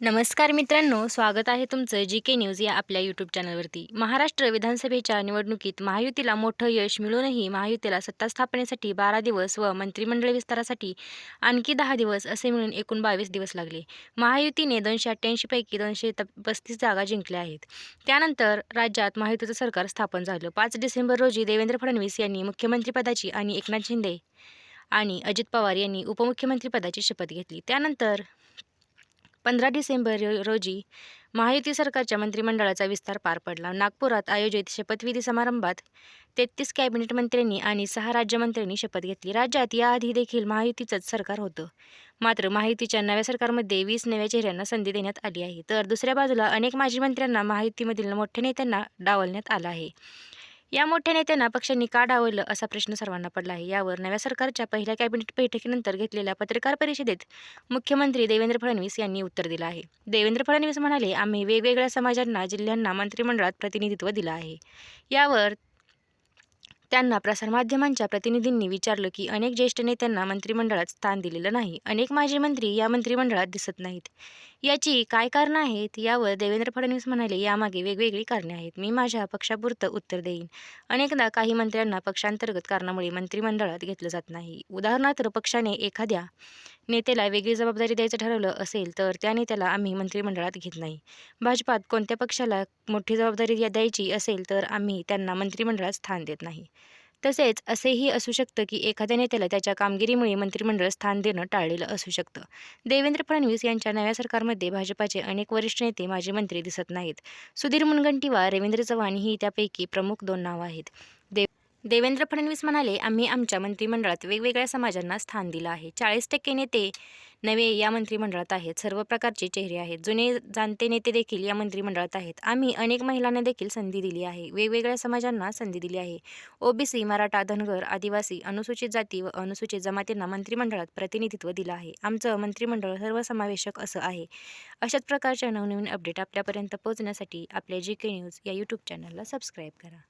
नमस्कार मित्रांनो स्वागत आहे तुमचं जी के न्यूज या आपल्या यूट्यूब चॅनलवरती महाराष्ट्र विधानसभेच्या निवडणुकीत महायुतीला मोठं यश मिळूनही महायुतीला सत्ता स्थापनेसाठी बारा दिवस व मंत्रिमंडळ विस्तारासाठी आणखी दहा दिवस असे मिळून एकूण बावीस दिवस लागले. महायुतीने दोनशे अठ्ठ्याऐंशीपैकी दोनशे त पस्तीस जागा जिंकल्या आहेत. त्यानंतर राज्यात महायुतीचं सरकार स्थापन झालं. पाच डिसेंबर रोजी देवेंद्र फडणवीस यांनी मुख्यमंत्रीपदाची आणि एकनाथ शिंदे आणि अजित पवार यांनी उपमुख्यमंत्रीपदाची शपथ घेतली. त्यानंतर पंधरा डिसेंबर रोजी महायुती सरकारच्या मंत्रिमंडळाचा विस्तार पार पडला. नागपुरात आयोजित शपथविधी समारंभात तेहतीस कॅबिनेट मंत्र्यांनी आणि सहा राज्यमंत्र्यांनी शपथ घेतली. राज्यात याआधी देखील महायुतीचंच सरकार होतं. मात्र महायुतीच्या नव्या सरकारमध्ये वीस नव्या चेहऱ्यांना संधी देण्यात आली आहे. तर दुसऱ्या बाजूला अनेक माजी मंत्र्यांना महायुतीमधील मोठ्या नेत्यांना डावलण्यात आलं आहे. या मोठ्या नेत्यांना पक्षांनी का डावलं असा प्रश्न सर्वांना पडला आहे. यावर नव्या सरकारच्या पहिल्या कॅबिनेट बैठकीनंतर घेतलेल्या पत्रकार परिषदेत मुख्यमंत्री देवेंद्र फडणवीस यांनी उत्तर दिलं आहे. देवेंद्र फडणवीस म्हणाले आम्ही वेगवेगळ्या समाजांना जिल्ह्यांना मंत्रिमंडळात प्रतिनिधित्व दिलं आहे. यावर त्यांना प्रसारमाध्यमांच्या प्रतिनिधींनी विचारलं की अनेक ज्येष्ठ नेत्यांना मंत्रिमंडळात स्थान दिलेलं नाही. अनेक माजी मंत्री या मंत्रिमंडळात दिसत नाहीत. याची काय कारणं आहेत यावर देवेंद्र फडणवीस म्हणाले यामागे वेगवेगळी कारणे आहेत. मी माझ्या पक्षापुरतं उत्तर देईन. अनेकदा काही मंत्र्यांना पक्षांतर्गत कारणामुळे मंत्रिमंडळात घेतलं जात नाही. उदाहरणार्थ पक्षाने एखाद्या नेत्याला वेगळी जबाबदारी द्यायचं ठरवलं असेल तर त्या नेत्याला आम्ही मंत्रिमंडळात घेत नाही. भाजपात कोणत्या पक्षाला मोठी जबाबदारी द्यायची असेल तर आम्ही त्यांना मंत्रिमंडळात स्थान देत नाही. तसेच असेही असू शकतं की एखाद्या नेत्याला त्याच्या कामगिरीमुळे मंत्रिमंडळ स्थान देणं टाळलेलं असू शकतं. देवेंद्र फडणवीस यांच्या नव्या सरकारमध्ये भाजपाचे अनेक वरिष्ठ नेते माजी मंत्री दिसत नाहीत. सुधीर मुनगंटीवार रवींद्र चव्हाण ही त्यापैकी प्रमुख दोन नावं आहेत. देव देवेंद्र फडणवीस म्हणाले आम्ही आमच्या मंत्रिमंडळात वेगवेगळ्या समाजांना स्थान दिलं आहे. चाळीस टक्के नेते नवे या मंत्रिमंडळात आहेत. सर्व प्रकारचे चेहरे आहेत. जुने जाणते नेते देखील या मंत्रिमंडळात आहेत. आम्ही अनेक महिलांना देखील संधी दिली आहे. वेगवेगळ्या समाजांना संधी दिली आहे. ओबीसी मराठा धनगर आदिवासी अनुसूचित जाती व अनुसूचित जमातींना मंत्रिमंडळात प्रतिनिधित्व दिलं आहे. आमचं मंत्रिमंडळ सर्वसमावेशक असं आहे. अशाच प्रकारच्या नवनवीन अपडेट आपल्यापर्यंत पोहोचण्यासाठी आपल्या जी के न्यूज या यूट्यूब चॅनलला सबस्क्राईब करा.